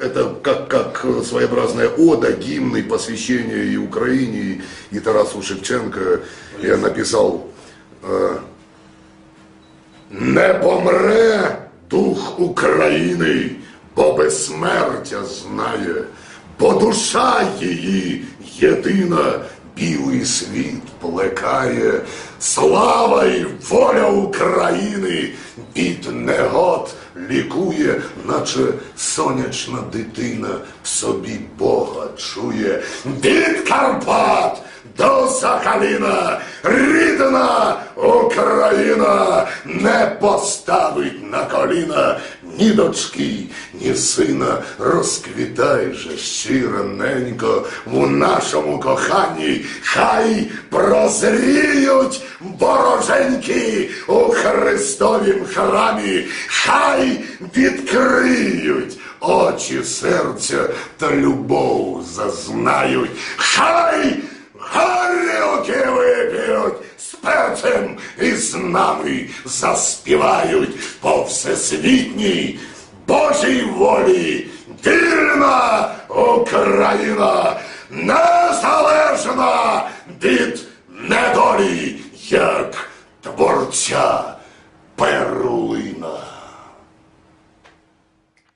это как, как своеобразная ода, гимн и посвящение и Украине, и, и Тарасу Шевченко. Я написал э, Не помре дух України, бо безсмертя знає, бо душа її єдина, білий світ плекає. Слава й воля України від негод лікує, наче сонячна дитина в собі Бога чує. Від Карпат до Сахаліна рідна Україна! Не поставить на коліна ні дочки, ні сина. Розквітай же щироненько в нашому коханні, хай прозріють вороженьки у Христовім храмі, хай відкриють очі серця та любов зазнають, хай спецем і з нами заспівають по всесвітній Божій волі вільна Україна незалежна від недолі як творця перлина.